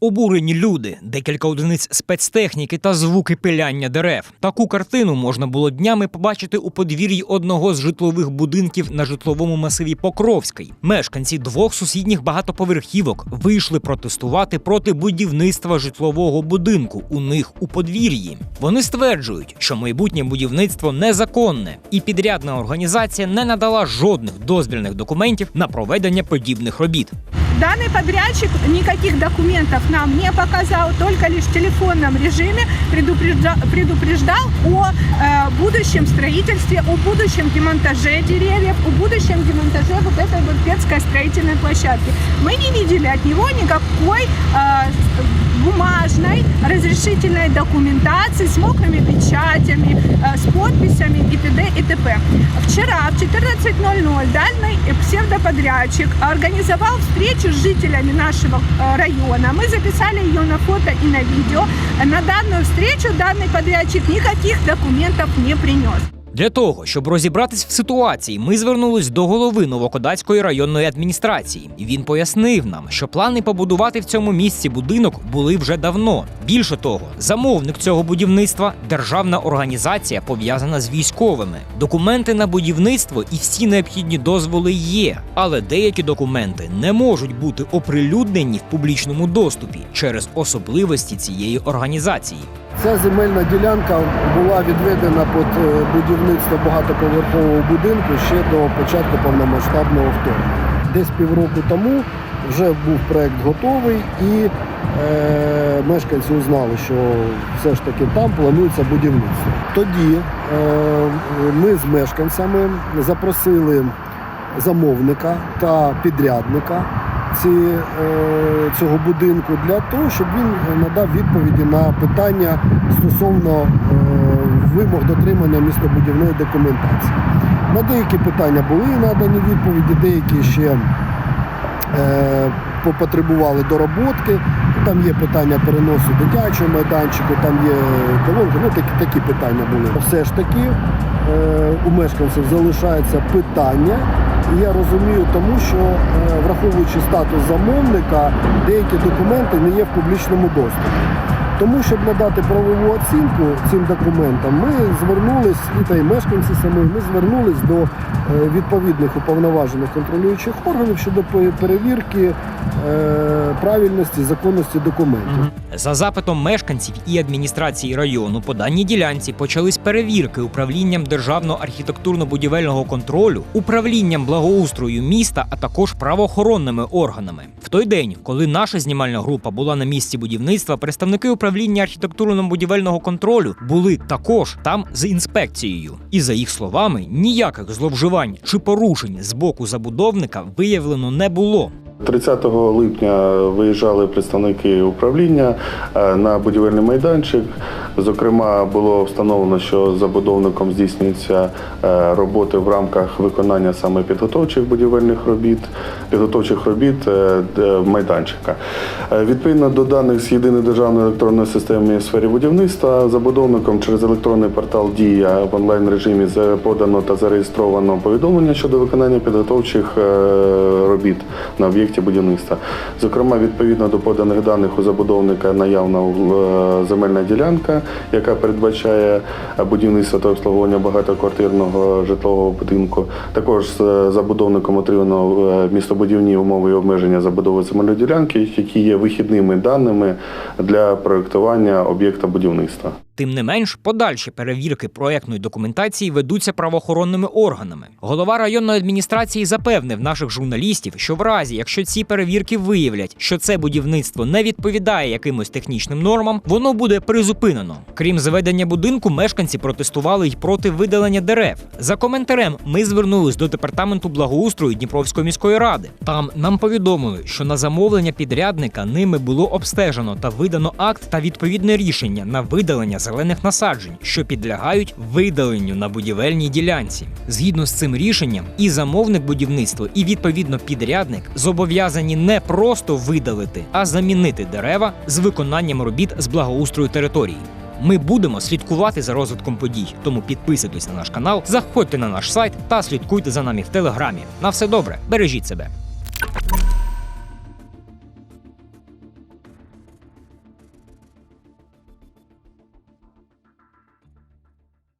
Обурені люди, декілька одиниць спецтехніки та звуки пиляння дерев. Таку картину можна було днями побачити у подвір'ї одного з житлових будинків на житловому масиві Покровський. Мешканці двох сусідніх багатоповерхівок вийшли протестувати проти будівництва житлового будинку у них у подвір'ї. Вони стверджують, що майбутнє будівництво незаконне, і підрядна організація не надала жодних дозвільних документів на проведення подібних робіт. Данный подрядчик никаких документов нам не показал, только лишь в телефонном режиме предупрежда- предупреждал о э, будущем строительстве, о будущем демонтаже деревьев, о будущем демонтаже вот этой вот детской строительной площадки. Мы не видели от него никакой э, бумажной разрешительной документации с мокрыми печатями, э, с подписями и т.д. и т.п. Вчера в 14.00 данный э, псевдоподрядчик организовал встречу с жителями нашего э, района. Мы записали ее на фото и на видео. На данную встречу данный подрядчик никаких документов не принес. Для того, щоб розібратись в ситуації, ми звернулись до голови Новокодацької районної адміністрації. І він пояснив нам, що плани побудувати в цьому місці будинок були вже давно. Більше того, замовник цього будівництва державна організація, пов'язана з військовими. Документи на будівництво і всі необхідні дозволи є, але деякі документи не можуть бути оприлюднені в публічному доступі через особливості цієї організації. Ця земельна ділянка була відведена під е, будівництво багатоповерхового будинку ще до початку повномасштабного вторгнення. Десь півроку тому вже був проект готовий і е, мешканці узнали, що все ж таки там планується будівництво. Тоді е, ми з мешканцями запросили замовника та підрядника ці, е, цього будинку для того, щоб він надав відповіді на питання стосовно е, вимог дотримання містобудівної документації. На деякі питання були надані відповіді, деякі ще е, потребували дороботки. Там є питання переносу дитячого майданчику, там є колонки, ну такі, такі питання були. Все ж таки у мешканців залишається питання. І я розумію, тому що е, враховуючи статус замовника, деякі документи не є в публічному доступі. Тому, щоб надати правову оцінку цим документам, ми звернулись, і та й мешканці самі, ми звернулись до е, відповідних уповноважених контролюючих органів щодо перевірки е, правильності, законності документів. За запитом мешканців і адміністрації району по даній ділянці почались перевірки управлінням державного архітектурно-будівельного контролю, управлінням благоустрою міста, а також правоохоронними органами. В той день, коли наша знімальна група була на місці будівництва, представники управління архітектурно-будівельного контролю були також там з інспекцією. І за їх словами, ніяких зловживань чи порушень з боку забудовника виявлено не було. 30 липня виїжджали представники управління е, на будівельний майданчик. Зокрема, було встановлено, що забудовником здійснюються е, роботи в рамках виконання саме підготовчих будівельних робіт, підготовчих робіт е, майданчика. Е, Відповідно до даних з єдиної державної електронної системи у сфері будівництва, забудовником через електронний портал Дія в онлайн режимі подано та зареєстровано повідомлення щодо виконання підготовчих робіт на об'єкті будівництва. Зокрема, відповідно до поданих даних у забудовника наявна земельна ділянка, яка передбачає будівництво та обслуговування багатоквартирного житлового будинку. Також з е, забудовником отримано е, містобудівні умови і обмеження забудови земельної ділянки, які є вихідними даними для проєктування об'єкта будівництва. Тим не менш, подальші перевірки проектної документації ведуться правоохоронними органами. Голова районної адміністрації запевнив наших журналістів, що в разі, якщо ці перевірки виявлять, що це будівництво не відповідає якимось технічним нормам, воно буде призупинено. Крім заведення будинку, мешканці протестували й проти видалення дерев. За коментарем ми звернулись до департаменту благоустрою Дніпровської міської ради. Там нам повідомили, що на замовлення підрядника ними було обстежено та видано акт та відповідне рішення на видалення зелених насаджень, що підлягають видаленню на будівельній ділянці. Згідно з цим рішенням, і замовник будівництва, і відповідно підрядник зобов'язані не просто видалити, а замінити дерева з виконанням робіт з благоустрою території. Ми будемо слідкувати за розвитком подій, тому підписуйтесь на наш канал, заходьте на наш сайт та слідкуйте за нами в телеграмі. На все добре, бережіть себе.